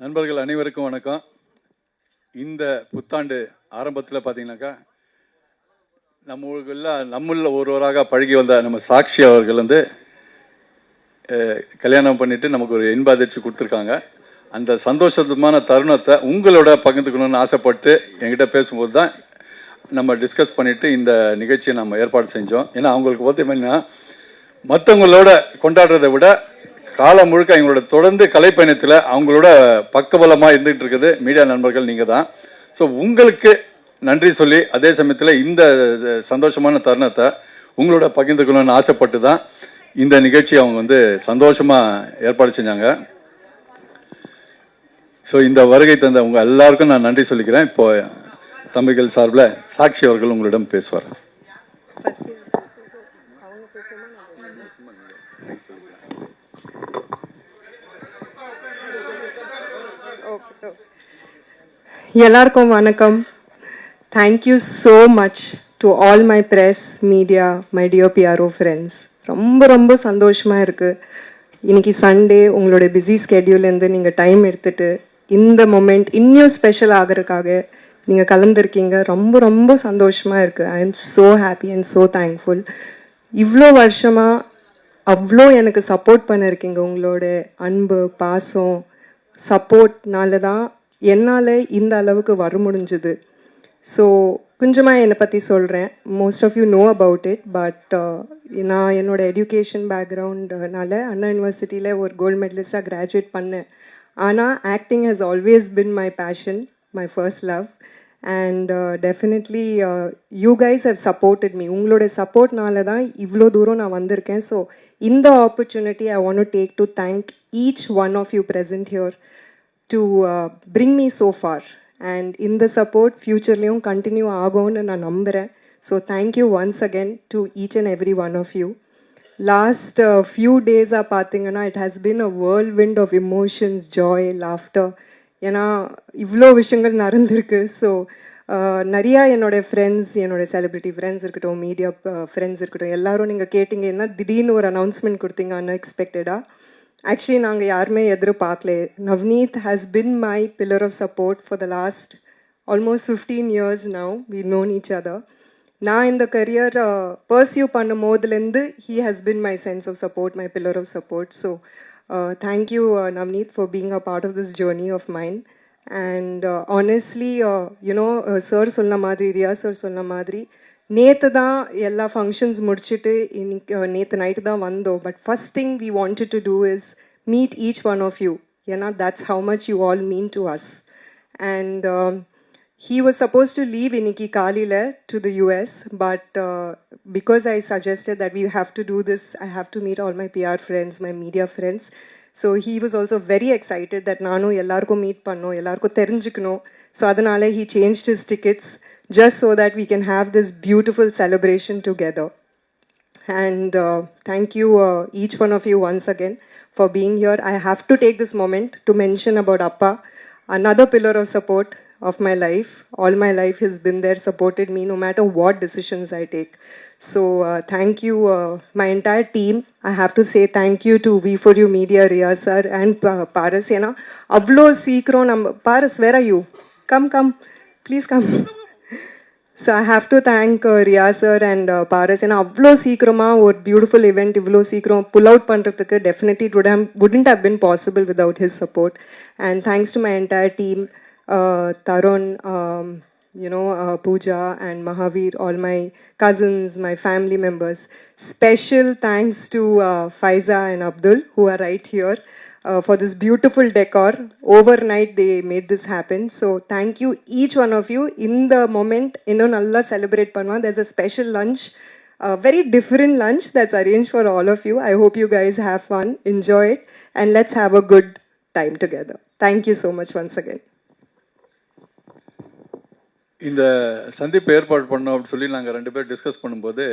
நண்பர்கள் அனைவருக்கும் வணக்கம். இந்த புத்தாண்டு ஆரம்பத்தில் பார்த்தீங்கன்னாக்கா நம்ம ஊருக்குள்ள ஒருவராக பழகி வந்த நம்ம சாக்ஷி அவர்கள் வந்து கல்யாணம் பண்ணிட்டு நமக்கு ஒரு இன்ப அதிர்ச்சி கொடுத்துருக்காங்க. அந்த சந்தோஷமான தருணத்தை உங்களோட பகிர்ந்துக்கணும்னு ஆசைப்பட்டு என்கிட்ட பேசும்போது தான் நம்ம டிஸ்கஸ் பண்ணிவிட்டு இந்த நிகழ்ச்சியை நம்ம ஏற்பாடு செஞ்சோம். ஏன்னா அவங்களுக்கு பார்த்தீங்கன்னா மற்றவங்களோட கொண்டாடுறதை விட காலம் முழுக்க எங்களோட தொடர்ந்து கலைப்பயணத்தில் அவங்களோட பக்கபலமாக இருந்துகிட்டு இருக்குது. மீடியா நண்பர்கள் நீங்கள் தான். ஸோ உங்களுக்கு நன்றி சொல்லி அதே சமயத்தில் இந்த சந்தோஷமான தருணத்தை உங்களோட பகிர்ந்துக்கணும்னு ஆசைப்பட்டு தான் இந்த நிகழ்ச்சி அவங்க வந்து சந்தோஷமாக ஏற்பாடு செஞ்சாங்க. ஸோ இந்த வருகை தந்த உங்கள் எல்லாருக்கும் நான் நன்றி சொல்லிக்கிறேன். இப்போ தம்பிகள் சார்பில் சாட்சி அவர்கள் உங்களிடம் பேசுவார். எல்லாருக்கும் வணக்கம். Thank you so much to all my press media my dear PRO friends ரொம்ப ரொம்ப சந்தோஷமாக இருக்குது இன்னைக்கு சண்டே உங்களோட பிஸி ஸ்கெடியூல்லேருந்து நீங்கள் டைம் எடுத்துகிட்டு இந்த மொமெண்ட் இன்னும் ஸ்பெஷல் ஆகிறதுக்காக நீங்கள் கலந்துருக்கீங்க. ரொம்ப ரொம்ப சந்தோஷமாக இருக்குது I am so happy and so thankful இவ்வளோ வருஷமாக அவ்வளோ எனக்கு சப்போர்ட் பண்ணிருக்கீங்க. உங்களோட அன்பு பாசம் சப்போர்ட்னால தான் என்னால் இந்த அளவுக்கு வர முடிஞ்சுது. ஸோ கொஞ்சமாக என்னை பற்றி சொல்கிறேன் most of you know about it but நான் என்னோட எஜுகேஷன் பேக்ரவுண்டுனால அண்ணா யூனிவர்சிட்டியில் ஒரு கோல்டு மெடலிஸ்டாக கிராஜுவேட் பண்ணேன். ஆனால் acting has always been my passion my first love and definitely you guys have supported me உங்களோட சப்போர்ட்னால தான் இவ்வளோ தூரம் நான் வந்திருக்கேன். ஸோ இந்த opportunity I want to take to thank each one of you present here to bring me so far and இந்த support ஃப்யூச்சர்லேயும் கண்டினியூ ஆகும்னு நான் நம்புகிறேன் so thank you once again to each and every one of you last few டேஸாக பார்த்தீங்கன்னா it has been a world wind of emotions joy laughter ஏன்னா இவ்வளோ விஷயங்கள் நடந்திருக்கு ஸோ நிறையா என்னோடய ஃப்ரெண்ட்ஸ் என்னோட செலிபிரிட்டி ஃப்ரெண்ட்ஸ் இருக்கட்டும் மீடியா ஃப்ரெண்ட்ஸ் இருக்கட்டும் எல்லாரும் நீங்கள் கேட்டிங்கன்னா திடீர்னு ஒரு அனௌன்ஸ்மெண்ட் கொடுத்தீங்க அன்எக்ஸ்பெக்டடாக ஆக்சுவலி நாங்கள் யாருமே எதிர்பார்க்கல. Navneet has been my pillar of support for the last almost fifteen years now we known each other நான் இந்த கரியர் பர்சியூ பண்ணும் போதுலேருந்து he has been my sense of support my pillar of support so thank you Navneet for being a part of this journey of mind and honestly you know sir சொன்ன மாதிரி Riya sir சொன்ன மாதிரி நேற்று தான் எல்லா functions முடிச்சுட்டு இன்னைக்கு நேற்று நைட்டு தான் வந்தோம் but first thing we wanted to do is meet each one of you ஏன்னா that's how much you all mean to us and he was supposed to leave Iniki Kalila to the US, but uh, because I suggested that we have to do this, I have to meet all my PR friends, my media friends. So he was also very excited that நானும் எல்லாருக்கும் meet பண்ணோம் எல்லாருக்கும் தெரிஞ்சுக்கணும் so அதனால he changed his tickets just so that we can have this beautiful celebration together. And uh, thank you, uh, each one of you, once again for being here. I have to take this moment to mention about Appa, another pillar of support of my life. All my life has been there, supported me no matter what decisions I take. So, uh, thank you, uh, my entire team. I have to say thank you to V4U Media, Riya sir, and uh, Paras. You know, avlo number. Paras, where are you? Come, come. Please come. So I have to thank Riya sir and Paras ஏன்னா அவ்வளோ சீக்கிரமாக ஒரு beautiful event இவ்வளோ சீக்கிரம் pull out பண்ணுறதுக்கு definitely it would have wouldn't have been possible without his support and thanks to my entire team uh, tarun um, you know uh, pooja and mahavir all my cousins my family members special thanks to uh, faiza uh, for this beautiful decor. Overnight, they made this happen. So, thank you, each one of you. In the moment, இன்னும் நல்லா celebrate பண்ணுவோம். There's a special lunch, a very different lunch that's arranged for all of you. I hope you guys have fun, enjoy it, and let's have a good time together. Thank you so much once again. இந்த சந்திப்பு ஏற்பாடு பண்ணோம் அப்படின்னு சொல்லி நாங்கள் ரெண்டு பேரும் discuss பண்ணும்போது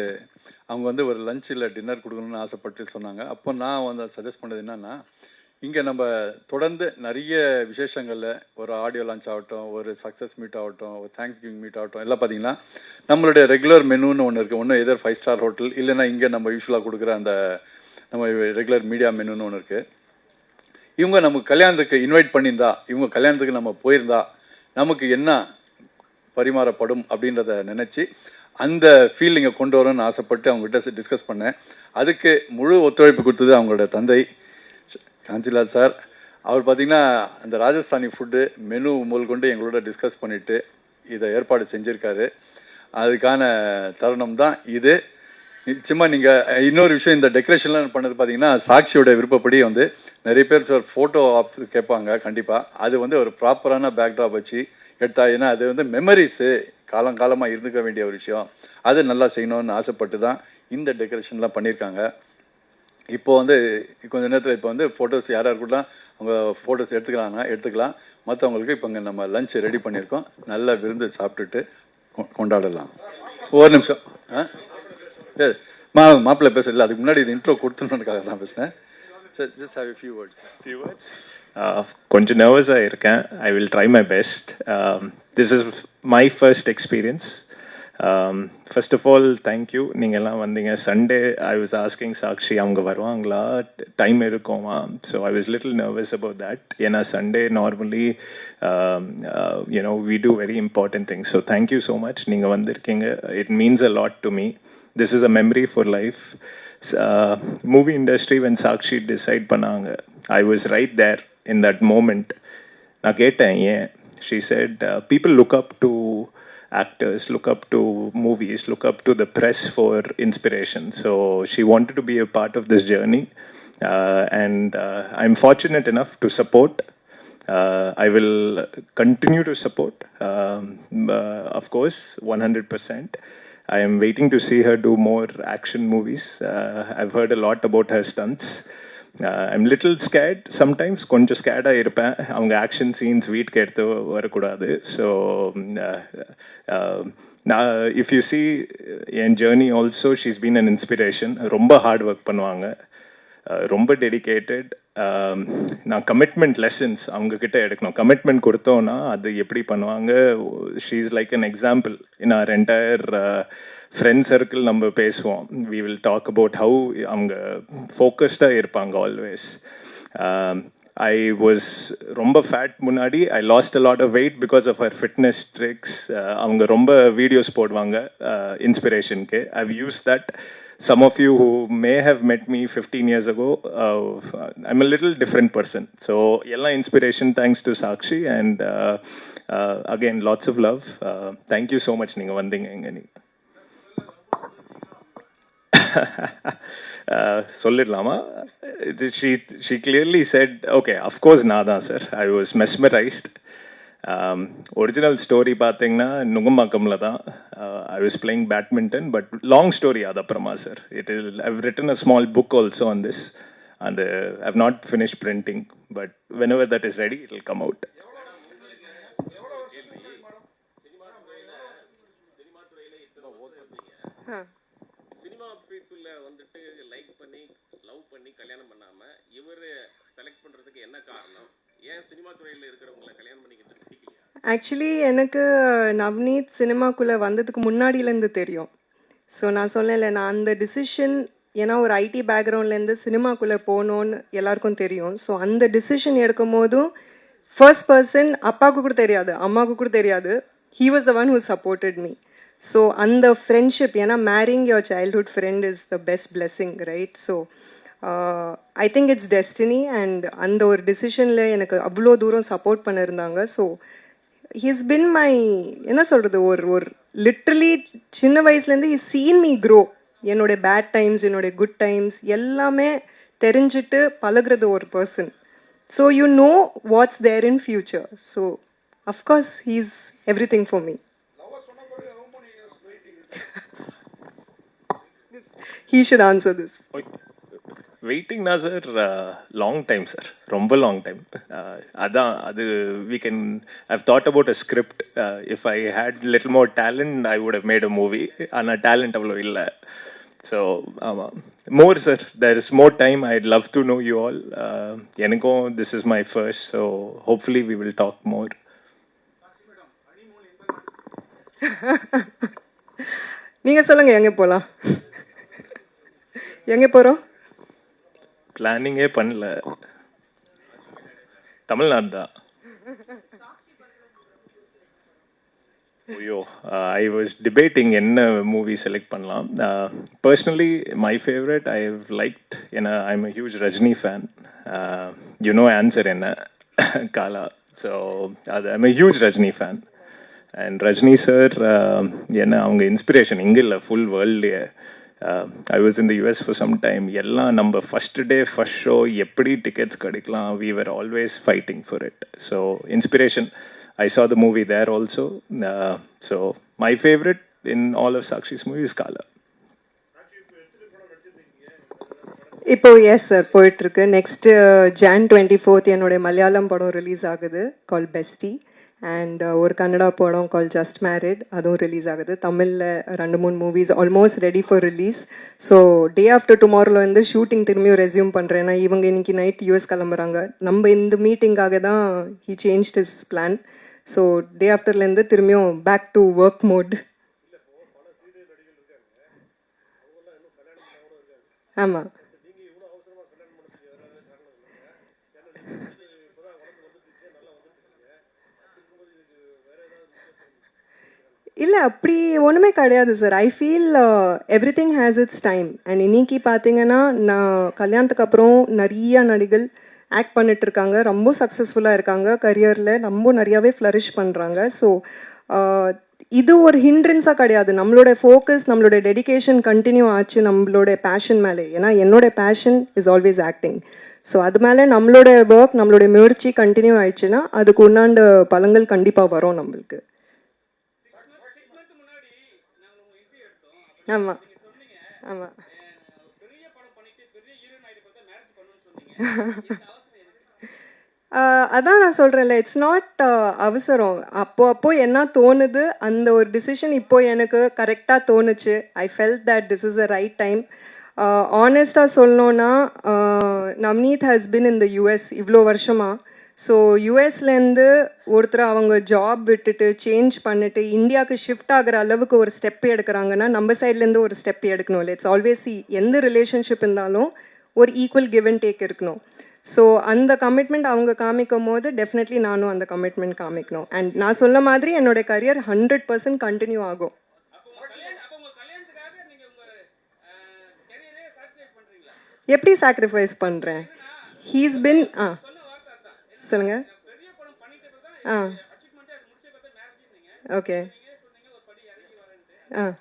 அவங்க வந்து ஒரு லஞ்ச் இல்லை டின்னர் கொடுக்கணும்னு ஆசைப்பட்டு சொன்னாங்க அப்போ நான் வந்து சஜஸ்ட் பண்ணது என்னென்னா இங்கே நம்ம தொடர்ந்து நிறைய விசேஷங்களில் ஒரு ஆடியோ லான்ச் ஆகட்டும் ஒரு சக்ஸஸ் மீட் ஆகட்டும் ஒரு தேங்க்ஸ் கிவிங் மீட் ஆகட்டும் எல்லாம் பார்த்தீங்கன்னா நம்மளுடைய ரெகுலர் மெனுன்னு ஒன்று இருக்குது ஒன்று எதர் ஃபைவ் ஸ்டார் ஹோட்டல் இல்லைன்னா இங்கே நம்ம யூஸ்வலாக கொடுக்குற அந்த நம்ம ரெகுலர் மீடியா மெனுன்னு ஒன்று இருக்குது இவங்க நமக்கு கல்யாணத்துக்கு இன்வைட் பண்ணியிருந்தா இவங்க கல்யாணத்துக்கு நம்ம போயிருந்தா நமக்கு என்ன பரிமாறப்படும் அப்படின்றத நினச்சி அந்த ஃபீலிங்கை கொண்டு வரணும்னு ஆசைப்பட்டு அவங்ககிட்ட டிஸ்கஸ் பண்ணேன். அதுக்கு முழு ஒத்துழைப்பு கொடுத்தது அவங்களோட தந்தை. காந்திலால் சார் அவர் பார்த்திங்கன்னா அந்த ராஜஸ்தானி ஃபுட்டு மெனு முதல் கொண்டு எங்களோட டிஸ்கஸ் பண்ணிவிட்டு இதை ஏற்பாடு செஞ்சுருக்காரு. அதுக்கான தருணம் தான் இது. நிச்சயமாக நீங்கள் இன்னொரு விஷயம் இந்த டெக்கரேஷன்லாம் பண்ணது பார்த்தீங்கன்னா சாட்சியோட விருப்பப்படி வந்து நிறைய பேர் சார் ஃபோட்டோ ஆப் கேட்பாங்க கண்டிப்பாக அது வந்து ஒரு ப்ராப்பரான பேக்ட்ராப் வச்சு எடுத்தா ஏன்னா அது வந்து மெமரிஸு காலங்காலமாக இருந்துக்க வேண்டிய ஒரு விஷயம். அது நல்லா செய்யணும்னு ஆசைப்பட்டு தான் இந்த டெக்கரேஷன்லாம் பண்ணியிருக்காங்க இப்போ வந்து கொஞ்ச நேரத்தில் இப்போ வந்து ஃபோட்டோஸ் யார் யார் கூட அவங்க ஃபோட்டோஸ் எடுத்துக்கிறாங்க எடுத்துக்கலாம். மற்றவங்களுக்கு இப்போ இங்கே நம்ம லஞ்ச் ரெடி பண்ணியிருக்கோம். நல்லா விருந்து சாப்பிட்டுட்டு கொ- கொண்டாடலாம். ஒரு நிமிஷம். ஆ? மா மாப்பிள்ளை பேசல. அதுக்கு முன்னாடி இது இன்ட்ரோ கொடுத்துணுன்றதுக்காக தான் பேசுகிறேன் sir just have few words few words கொஞ்சம் நர்வஸாக இருக்கேன். I will try my best this is my first experience first of all thank you நீங்கள் எல்லாம் வந்தீங்க. Sunday I was asking Sakshi அவங்க வருவாங்களா? டைம் இருக்குமா so I was little nervous about that ஏன்னா Sunday normally you know we do very important things so thank you so much நீங்கள் வந்திருக்கீங்க. It means a lot to me this is a memory for life movie industry when Sakshi decide பண்ணாங்க I was right there in that moment நான் கேட்டேன் ஏன்? She said people look up to actors look up to movies look up to the press for inspiration so she wanted to be a part of this journey uh, and uh, i'm fortunate enough to support uh, I will continue to support, um, uh, of course, 100%. I am waiting to see her do more action movies. Uh, I've heard a lot about her stunts. I'm little scared sometimes கொஞ்சம் ஸ்கேடாக இருப்பேன். அவங்க action scenes வீட்டுக்கு எடுத்து வரக்கூடாது. So நான் if you see N journey also she's been an inspiration ரொம்ப hard work பண்ணுவாங்க. Uh, ரொம்ப டெடிகேட்டட் நான் கமிட்மெண்ட் லெசன்ஸ் அவங்கக்கிட்ட எடுக்கணும். கமிட்மெண்ட் கொடுத்தோன்னா அது எப்படி பண்ணுவாங்க? She is like an example in our entire friend circle நம்ம பேசுவோம். We will talk about how அவங்க ஃபோக்கஸ்டாக இருப்பாங்க ஆல்வேஸ் ஐ வாஸ் ரொம்ப ஃபேட் முன்னாடி. I lost a lot of weight because of her fitness tricks அவங்க ரொம்ப வீடியோஸ் போடுவாங்க இன்ஸ்பிரேஷனுக்கு I've use that some of you who may have met me 15 years ago, uh, I'm a little different person. So, yella inspiration thanks to Sakshi, and uh, uh, again, lots of love. Uh, thank you so much, Ninga Vanding Engani. Uh, சொல்லிடலாமா she she clearly said okay of course nada sir i was mesmerized Original story பார்த்தீங்கன்னா நுங்கம்பாக்கம்ல தான். I was playing badminton but long story அது அப்புறமா sir it will I've written a small book also on this அந்த I've not finish printing but whenever that is ready it will come out cinema people வந்துட்டு like பண்ணி love பண்ணி கல்யாணம் பண்ணாம இவர் select பண்றதுக்கு என்ன காரணம்? ஏன் சினிமா துறையில இருக்கிறவங்கள கல்யாணம் பண்ணிக்கிட்டு ஆக்சுவலி எனக்கு நவ்னீத் சினிமாக்குள்ளே வந்ததுக்கு முன்னாடியிலேருந்து தெரியும். ஸோ நான் சொன்னேன்ல நான் அந்த டிசிஷன் ஏன்னா ஒரு ஐடி பேக்ரவுண்ட்லேருந்து சினிமாக்குள்ளே போகணுன்னு எல்லாருக்கும் தெரியும். ஸோ அந்த டிசிஷன் எடுக்கும் போதும் ஃபர்ஸ்ட் பர்சன் அப்பாவுக்கு கூட தெரியாது அம்மாவுக்கு கூட தெரியாது. He was the one who supported me so அந்த ஃப்ரெண்ட்ஷிப் ஏன்னா marrying your childhood friend is the best blessing right so I think it's destiny and அந்த ஒரு டிசிஷனில் எனக்கு அவ்வளோ தூரம் சப்போர்ட் பண்ணியிருந்தாங்க ஸோ ஹீஸ் பின் மை என்ன சொல்கிறது ஒரு ஒரு லிட்ரலி சின்ன வயசுலேருந்து ஹி சீன் மீ க்ரோ என்னுடைய பேட் டைம்ஸ் என்னுடைய குட் டைம்ஸ் எல்லாமே தெரிஞ்சுட்டு பழகுறது ஒரு person so you know what's there in future so of course he's everything for me he should answer this. வெயிட்டிங்னா சார் லாங் டைம் சார் ரொம்ப long time அதான் அது we can I've thought about a script if I had little more talent I would have made a movie ஆனால் talent அவ்வளோ இல்லை. So ஆமாம் more sir there is more time I love to know you all எனக்கும் this is my first so hopefully we will talk more நீங்கள் சொல்லுங்கள் எங்கே போகலாம் எங்கே போகிறோம் பிளானிங்கே பண்ணல. தமிழ்நாடு தான் ஐயோ ஐ வாஸ் டிபேட்டிங் என்ன மூவி செலக்ட் பண்ணலாம். Personally my favourite I have liked ஏன்னா I am huge Rajini fan you know answer என்ன? காலா ஸோ அது I'm huge Rajini fan and Rajini sir என்ன அவங்க இன்ஸ்பிரேஷன் இங்கே இல்லை full வேர்ல்ட்லேயே I was in the US for some time எல்லாம் நம்ம first day first show எப்படி டிக்கெட்ஸ் கிடைக்கலாம்? We were always fighting for it so inspiration I saw the movie there also so my favourite in all of Sakshi's movies movies இப்போ S sir போயிட்டுருக்கு next John twenty fourth என்னுடைய மலையாளம் படம் release ஆகுது called Besty and uh, ஒரு கன்னடா படம் கால் just married அதுவும் release ஆகுது. தமிழில் ரெண்டு மூணு movies almost ready for release so day after டுமாரோல வந்து ஷூட்டிங் திரும்பியும் ரெஸ்யூம் பண்ணுறேன் ஏன்னா இவங்க இன்னைக்கு நைட் யூஎஸ் கிளம்புறாங்க. நம்ம இந்த மீட்டிங்காக தான் he change his plan so day ஆஃப்டர்லேருந்து திரும்பியும் பேக் டு ஒர்க் மோட் ஆமாம் இல்லை அப்படி ஒன்றுமே கிடையாது sir I feel everything has its time and இன்னைக்கு பார்த்தீங்கன்னா நான் கல்யாணத்துக்கு அப்புறம் நிறைய நடிகள் ஆக்ட் பண்ணிட்டு இருக்காங்க. ரொம்ப சக்ஸஸ்ஃபுல்லாக இருக்காங்க. கரியரில் ரொம்ப நிறையாவே ஃப்ளரிஷ் பண்ணுறாங்க ஸோ uh, இது ஒரு ஹிண்ட்ரன்ஸாக கிடையாது. நம்மளோட ஃபோக்கஸ் நம்மளோட டெடிகேஷன் கண்டினியூ ஆச்சு நம்மளோட பேஷன் மேலே. ஏன்னா என்னோட passion is always acting so அது மேலே நம்மளோட ஒர்க் நம்மளோட முயற்சி கண்டினியூ ஆயிடுச்சுன்னா அதுக்கு உண்டாண்ட பலங்கள் கண்டிப்பாக வரும் நம்மளுக்கு. ஆமாம் ஆமாம் அதான் நான் சொல்கிறேன்ல இட்ஸ் நாட் அவசரம். அப்போ அப்போ என்ன தோணுது? அந்த ஒரு டிசிஷன் இப்போ எனக்கு கரெக்டாக தோணுச்சு. I felt that this is a right time ஆனஸ்டாக சொல்லணுன்னா Navneet has been in the US இவ்வளோ வருஷமாக ஸோ யூஎஸ்லேருந்து ஒருத்தர் அவங்க ஜாப் விட்டுட்டு சேஞ்ச் பண்ணிட்டு இந்தியாவுக்கு ஷிஃப்ட் ஆகுற அளவுக்கு ஒரு ஸ்டெப் எடுக்கிறாங்கன்னா நம்ம சைட்லேருந்து ஒரு ஸ்டெப் எடுக்கணும் இட்ஸ் ஆல்வேஸ் எந்த ரிலேஷன்ஷிப் இருந்தாலும் ஒரு ஈக்குவல் கிவ் அண்ட் டேக் இருக்கணும். ஸோ அந்த கமிட்மெண்ட் அவங்க காமிக்கும் போது டெஃபினெட்லி நானும் அந்த கமிட்மெண்ட் காமிக்கணும். அண்ட் நான் சொன்ன மாதிரி என்னோட கரியர் ஹண்ட்ரட் பர்சன்ட் கண்டினியூ ஆகும். எப்படி சாக்ரிஃபைஸ் பண்ணுறேன் ஹீஸ் பின் ஆ. சொல்லுங்க. ஆ. ஓகே. ஆ.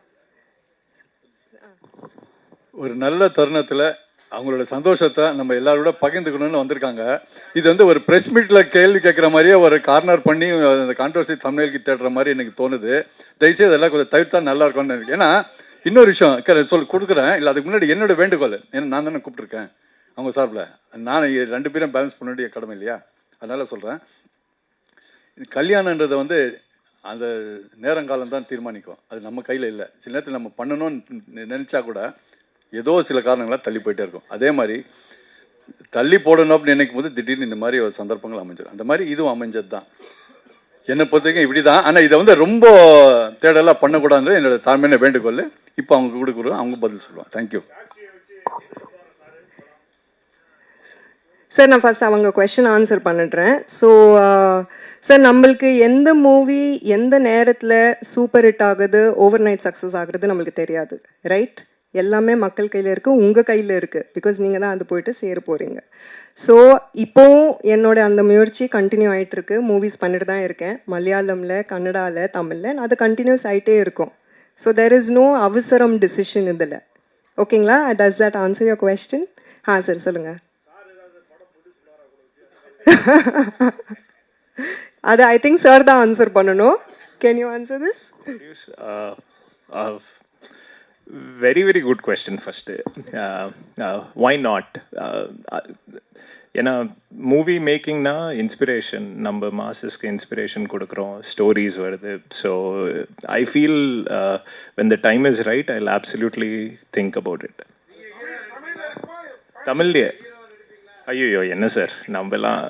ஒரு நல்ல தருணத்தில் அவங்களோட சந்தோஷத்தை நம்ம எல்லாரோட பகிர்ந்துக்கணும்னு வந்திருக்காங்க. இது வந்து ஒரு ப்ரெஸ் மீட்டில் கேள்வி கேட்குற மாதிரியே ஒரு கார்னர் பண்ணி அந்த கான்ட்ரவர்சி தமிழ்க்கு தேடுற மாதிரி எனக்கு தோணுது. தயவுசெய்து அதெல்லாம் கொஞ்சம் தவிர்த்தா நல்லா இருக்கும்னு எனக்கு ஏன்னா இன்னொரு விஷயம் சொல் கொடுக்குறேன். இல்லை அதுக்கு முன்னாடி என்னோட வேண்டுகோள். ஏன்னா நான் தானே கூப்பிட்டுருக்கேன். அவங்க சார்பில். நான் ரெண்டு பேரும் பேலன்ஸ் பண்ண வேண்டிய கடமை இல்லையா? அதனால் சொல்கிறேன் கல்யாணன்றதை வந்து அந்த நேரங்காலம் தான் தீர்மானிக்கும். அது நம்ம கையில் இல்லை. சில நேரத்தில் நம்ம பண்ணணும்னு நினச்சா கூட ஏதோ சில காரணங்களாக தள்ளி போயிட்டே இருக்கும். அதே மாதிரி தள்ளி போடணும் அப்படின்னு நினைக்கும் போது திடீர்னு இந்த மாதிரி ஒரு சந்தர்ப்பங்கள் அமைஞ்சிடும் அந்த மாதிரி இதுவும் அமைஞ்சது தான் என்னை பொறுத்த வரைக்கும் இப்படி தான் ஆனால் இதை வந்து ரொம்ப தேடலாக பண்ணக்கூடாதுன்ற என்னோட தாழ்மையான வேண்டுகோள். இப்போ அவங்க கொடுக்குறோம் அவங்க பதில் சொல்லுவாங்க. தேங்க்யூ சார் நான் ஃபஸ்ட் அவங்க கொஷின் ஆன்சர் பண்ணிடுறேன். ஸோ சார் uh, நம்மளுக்கு எந்த மூவி எந்த நேரத்தில் சூப்பர் ஹிட் ஆகுது ஓவர் நைட் சக்ஸஸ் ஆகுறது நம்மளுக்கு தெரியாது ரைட் எல்லாமே மக்கள் கையில் இருக்குது உங்கள் கையில் இருக்குது பிகாஸ் நீங்கள் தான் அது போயிட்டு சேர போகிறீங்க ஸோ இப்போவும் என்னோட அந்த முயற்சி கண்டினியூ ஆயிட்டு இருக்கு. மூவிஸ் பண்ணிட்டு தான் இருக்கேன். மலையாளமில் கன்னடாவில் தமிழில் அது கண்டினியூஸ் ஆகிட்டே இருக்கும். ஸோ தெர் இஸ் நோ அவசரம் டிசிஷன் இதில். ஓகேங்களா does that answer your question ah sir சொல்லுங்கள் அது ஐ திங்க் சார் தான் ஆன்சர் பண்ணணும். Can you answer this Produce, uh, uh, very very good question first. Uh, uh, why not? Uh, uh, ஏன்னா movie மேக்கிங்னா inspiration நம்ம மாசஸ்க்கு inspiration கொடுக்குறோம். Stories வருது. So I feel when the time is right I absolutely think about it தமிழ்லையே ஐயோ என்ன sir? நம்மலாம்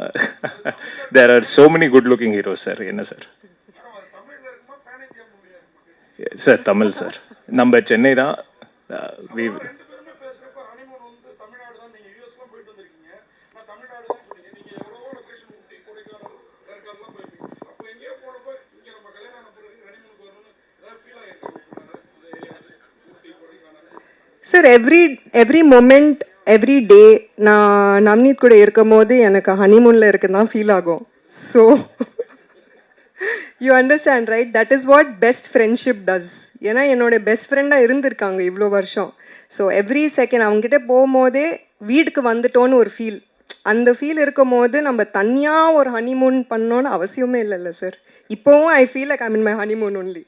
there are so many good looking heroes sir என்ன சார்? Sir Tamil sir. நம்ம சென்னை தான் we sir every every moment every day நான் நம்னீத் கூட இருக்கும் போது எனக்கு ஹனிமூனில் இருக்குதான் தான் ஃபீல் ஆகும். So you understand right that is what best friendship does ஏன்னா என்னோட பெஸ்ட் ஃப்ரெண்டாக இருந்திருக்காங்க இவ்வளோ வருஷம். ஸோ எவ்ரி செகண்ட் அவங்ககிட்ட போகும்போதே வீட்டுக்கு வந்துட்டோன்னு ஒரு ஃபீல் அந்த ஃபீல் இருக்கும் போது நம்ம தனியாக ஒரு ஹனிமூன் பண்ணோன்னு அவசியமே இல்லைல்ல சார் இப்போவும் I feel like I mean my honeymoon only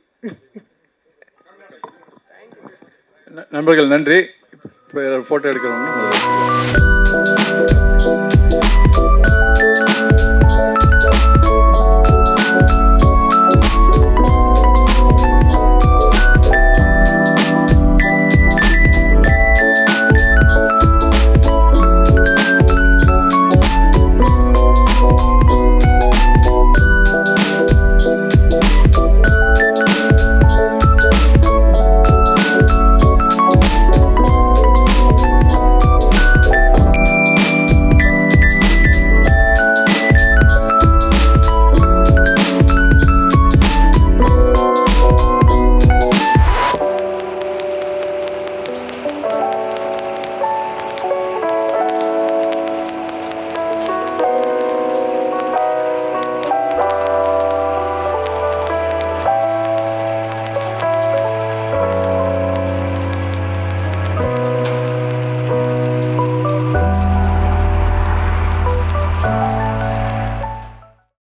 நண்பர்கள் நன்றி. இப்போ ஃபோட்டோ எடுக்கிறவங்க